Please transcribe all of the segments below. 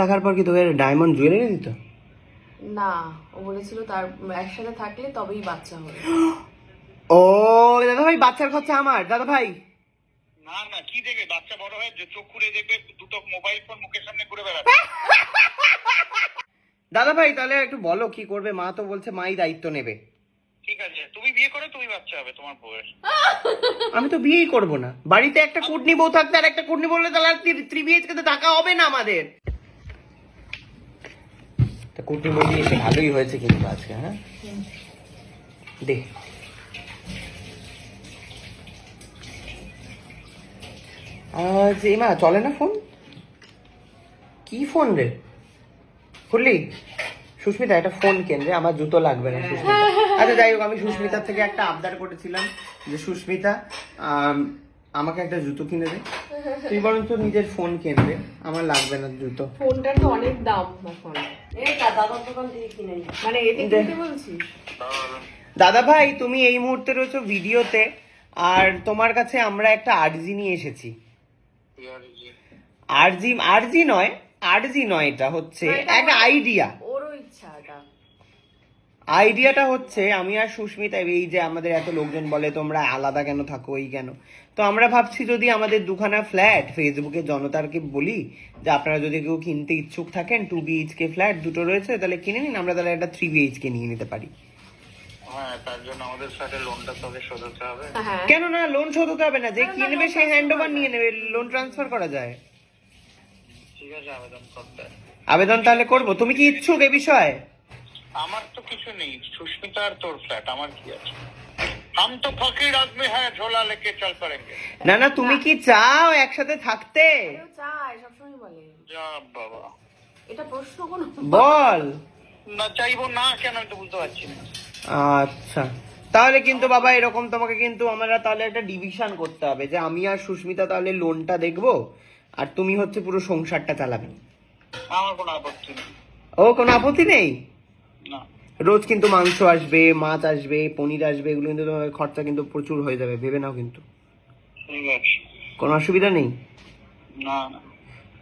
থাকার পর কি তোকে ডায়মন্ড জুয়েলারি দিত? না ও বলেছিল তার একসাথে থাকলে তবেই বাচ্চা হবে। ও দাদা ভাই বাচ্চার খরচা আমার দাদা ভাই না না কি দেখবে? বাচ্চা বড় হয়ে যে চোখ খুলে দেখবে দুটো মোবাইল ফোন মুখের সামনে ঘুরে বেড়াবে। দাদা ভাই তাহলে একটু বলো কি করবে? মা তো বলছে মাই দায়িত্ব নেবে। ঠিক আছে তুমি বিয়ে করো তুমি বাচ্চা হবে তোমার বউয়ের। আমি তো বিয়েই করব না। বাড়িতে একটা কুটনি বউ থাকতে আর একটা কুটনি বললে তাহলে থ্রি বিএইচকে তো টাকা হবে না আমাদের। কুটনি বউ দিয়েছে ভালোই হয়েছে কিন্তু আজকে হ্যাঁ? দে। আজ চলে না ফোন? কি ফোন রে? খুললি? সুস্মিতা, একটা ফোন কেন রে? আমার জুতো লাগবে না, সুস্মিতা। আচ্ছা যাই হোক, আমি সুস্মিতার থেকে একটা আবদার করেছিলাম যে, সুস্মিতা আমাকে একটা জুতো কিনে দে। তুই বরং তো নিজের ফোন কিনবে আমার লাগবে না জুতো। ফোনটার তো অনেক দাম মানে দাদা ভাই তুমি এই মুহূর্তে রয়েছো ভিডিওতে আর তোমার কাছে আমরা একটা আরজি নিয়ে এসেছি। আরজি আরজি নয় আরজি নয় এটা হচ্ছে একটা আইডিয়া আইডিয়াটা হচ্ছে আমি আর সুস্মিতা এই যে আমাদের এত লোকজন বলে তোমরা আলাদা কেন থাকো এই কেন? তো আমরা ভাবছি যদি আমাদের দুখানা ফ্ল্যাট ফেসবুকে জনতারকে বলি যে আপনারা যদি কেউ কিনতে ইচ্ছুক থাকেন টু বিএইচকে ফ্ল্যাট দুটো রয়েছে তাহলে কিনে নিন আমরা তাহলে একটা থ্রি বিএইচকে নিয়ে নিতে পারি। হ্যাঁ তার জন্য আমাদের সাথে লোনটা তোকে শোধ হতে হবে। হ্যাঁ। কেন না লোন শোধ হতে হবে না যে কিনবে সে হ্যান্ড ওভার নিয়ে নেবে লোন ট্রান্সফার করা যায়। ঠিক আছে আবেদন করতে। আবেদন তাহলে করব। তুমি কি ইচ্ছুক এ বিষয়ে? আমার তো কিছু নেই সুস্মিতা আর তোর ফ্ল্যাট আমার কি আছে? হাম তো ফকির আদমি হ্যাঁ ঝোলা লেকে চল পারেঙ্গে। না না তুমি কি চাও একসাথে থাকতে? চাই সবসময় বলে। যা বাবা। এটা প্রশ্ন কোন। বল। না চাইব না কেন আমি তো বুঝতে পারছি না। আচ্ছা। তাহলে কিন্তু বাবা এরকম তোমাকে কিন্তু আমরা তাহলে একটা ডিভিশন করতে হবে যে আমি আর সুস্মিতা তাহলে লোনটা দেখব আর তুমি হচ্ছে পুরো সংসারটা চালাবে। আমার কোনো আপত্তি নেই। ও কোনো আপত্তি নেই? না। রোজ কিন্তু মাংস আসবে মাছ আসবে পনির আসবে এগুলো কিন্তু তোমার খরচা কিন্তু প্রচুর হয়ে যাবে ভেবে নাও কিন্তু। ঠিক আছে। কোনো অসুবিধা নেই? না না।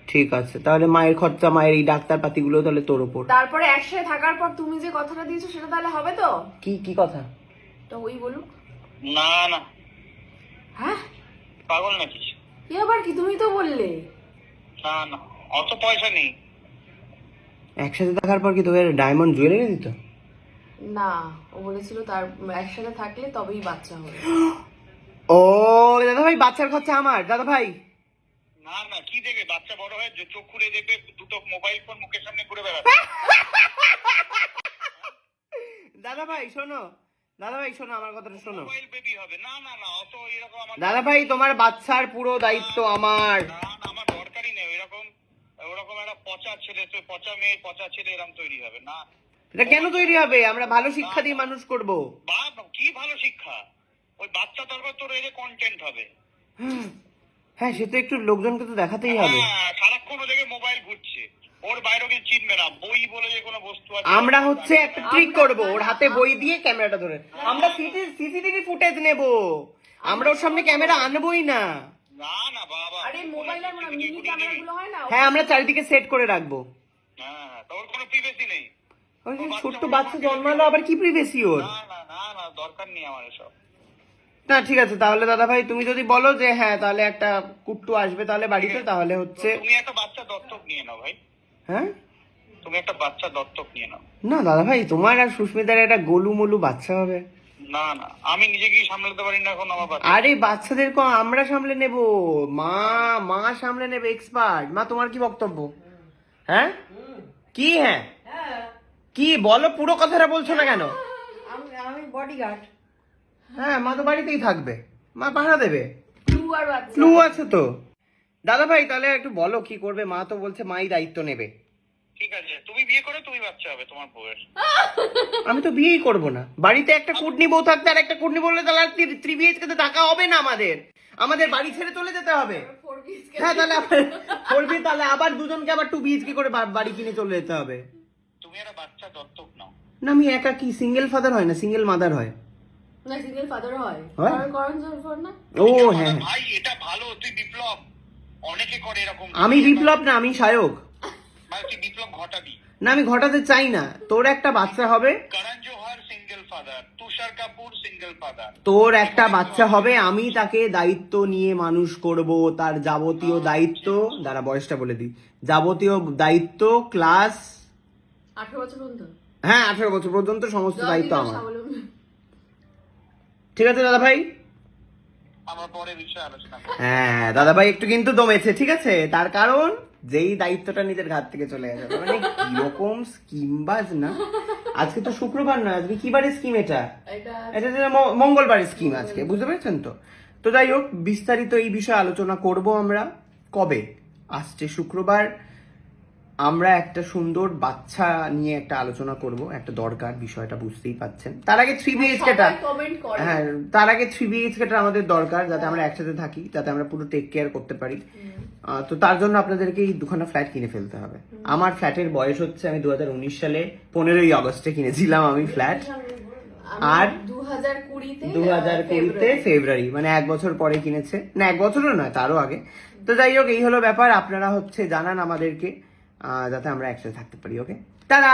ঠিক আছে তাহলে মায়ের খরচা মায়ের এই ডাক্তার পাতিগুলো তাহলে তোর ওপর। তারপরে একসাথে থাকার পর তুমি যে কথাটা দিয়েছ সেটা তাহলে হবে তো? কি কি কথা? তো ওই বলুক। না না। হ্যাঁ? পাগল নাকি? এ আবার কি তুমি তো বললে। না না। অত পয়সা নেই। একসাথে থাকার পর কি তোকে ডায়মন্ড জুয়েলারি দিত? না ও বলেছিল তার একসাথে থাকলে তবেই বাচ্চা হবে। ও দাদা ভাই বাচ্চার খরচা আমার দাদা ভাই না না কি দেখবে বাচ্চা বড় হয়ে চোখ খুলে দেখবে দুটো মোবাইল ফোন মুখের সামনে ঘুরে বেড়াবে। দাদা ভাই শোনো দাদা ভাই শোনো আমার কথাটা শোনো। মোবাইল বেবি হবে। না না না অত এরকম আমার দাদা ভাই তোমার বাচ্চার পুরো দায়িত্ব আমার না না আমার দরকারই নেই ওইরকম ওরকম একটা পচা ছেলে পচা মেয়ে পচা ছেলে এরকম তৈরি হবে না? এটা কেন তৈরি হবে? আমরা ভালো শিক্ষা দিয়ে মানুষ করব। বা কি ভালো শিক্ষা? ওই বাচ্চা দরকার তোর এর কন্টেন্ট হবে। হ্যাঁ সে তো একটু লোকজনকে তো দেখাতেই হবে। হ্যাঁ, সারাক্ষণ ওদিকে মোবাইল ঘুরছে। ওর বাইরে ওকে চিনবে না বই বলে যে কোনো বস্তু আছে। আমরা হচ্ছে একটা ট্রিক করব ওর হাতে বই দিয়ে ক্যামেরাটা ধরে। আমরা সিসিটিভি ফুটেজ নেব। আমরা ওর সামনে ক্যামেরা আনবই না। না না বাবা হয় না? হ্যাঁ আমরা চারিদিকে সেট করে রাখব। হ্যাঁ তোর কোনো প্রিভেসি নেই। ছোট্ট বাচ্চা জন্মালো আবার কি প্রিভেসি ওর? না না না না দরকার নেই আমার এসব। না ঠিক আছে তাহলে দাদা ভাই তুমি যদি বলো যে হ্যাঁ তাহলে একটা কুট্টু আসবে তাহলে বাড়িতে তাহলে হচ্ছে তুমি একটা বাচ্চা দত্তক নিয়ে নাও ভাই। হ্যাঁ? তুমি একটা বাচ্চা দত্তক নিয়ে নাও। না দাদা ভাই তোমার আর সুস্মিতার একটা গোলু মোলু বাচ্চা হবে। না না। আমি নিজেকেই সামলাতে পারি না এখন আমার আরে বাচ্চাদেরকে আমরা সামলে নেব। মা মা সামলে নেবে এক্সপার্ট মা তোমার কি বক্তব্য? হ্যাঁ? কি হ্যাঁ? কি বলো পুরো কথাটা বলছো না কেন? আমি বডিগার্ড হ্যাঁ মা তো বাড়িতেই থাকবে। মা পাহারা দেবে। ক্লু আছে তো। দাদা ভাই তাহলে একটু বলো কি করবে? মা তো বলছে মাই দায়িত্ব নেবে। ঠিক আছে তুমি বিয়ে করো তুমি বাচ্চা হবে তোমার বউয়ের। আমি তো বিয়েই করব না। বাড়িতে একটা কুটনি বউ থাকতে আর একটা কুটনি বললে তাহলে আর তো টাকা হবে না আমাদের? আমাদের বাড়ি ছেড়ে চলে যেতে হবে। হ্যাঁ তাহলে করবি তাহলে আবার দুজনকে আবার টু বিএইচকে করে বাড়ি কিনে চলে যেতে হবে। তুমি একটা বাচ্চা দত্তক নাও। না আমি একা কি সিঙ্গেল ফাদার হয় না? সিঙ্গেল মাদার হয়। না সিঙ্গেল ফাদার? কারণ না? ও হ্যাঁ হ্যাঁ। ভাই এটা ভালো তুই বিপ্লব। অনেকে করে এরকম আমি বিপ্লব না আমি সায়ক। বিপ্লব ঘটাবি। না আমি ঘটাতে চাই না। তোর একটা বাচ্চা হবে। Karan Johar single father Tushar Kapoor single father তোর একটা বাচ্চা হবে আমি তাকে দায়িত্ব নিয়ে মানুষ করব তার যাবতীয় দায়িত্ব। দাঁড়া বয়সটা বলে দিই। যাবতীয় দায়িত্ব ক্লাস আঠারো বছর পর্যন্ত। হ্যাঁ আঠারো বছর পর্যন্ত সমস্ত দায়িত্ব আমার। ঠিক আছে দাদা ভাই আমরা পরে বিষয়ে আলোচনা করব। হ্যাঁ দাদা ভাই একটু কিন্তু দমেছে ঠিক আছে? তার কারণ? যেই দায়িত্বটা নিজের ঘাট থেকে চলে গেছে মানে কীরকম স্কিম বাজ না। আজকে তো শুক্রবার নয় আজকে কি বারে স্কিম এটা? এটা এটা হচ্ছে ম- মঙ্গলবারের স্কিম আজকে বুঝতে পেরেছেন তো? তো যাই হোক বিস্তারিত এই বিষয়ে আলোচনা করব আমরা। কবে? আসছে শুক্রবার। আমরা একটা সুন্দর বাচ্চা নিয়ে একটা আলোচনা করব। একটা দরকার বিষয়টা বুঝতেই পাচ্ছেন। তার আগে থ্রি বিএইচকেটা সবাই কমেন্ট হ্যাঁ তার আগে থ্রি বিএইচকেটা আমাদের দরকার যাতে আমরা একসাথে থাকি যাতে আমরা পুরো টেক কেয়ার করতে পারি। তো তার জন্য আপনাদেরকে এই দুখানা ফ্ল্যাট কিনে ফেলতে হবে। আমার ফ্ল্যাটের বয়স হচ্ছে আমি দু হাজার উনিশ সালে পনেরোই আগস্টে কিনেছিলাম আমি ফ্ল্যাট আর দু হাজার কুড়িতে ফেব্রুয়ারি মানে এক বছর পরে কিনেছে। না এক বছরও নয় তারও আগে। তো যাই হোক এই হলো ব্যাপার। আপনারা হচ্ছে জানান আমাদেরকে যাতে আমরা একসাথে থাকতে পারি ওকে তারা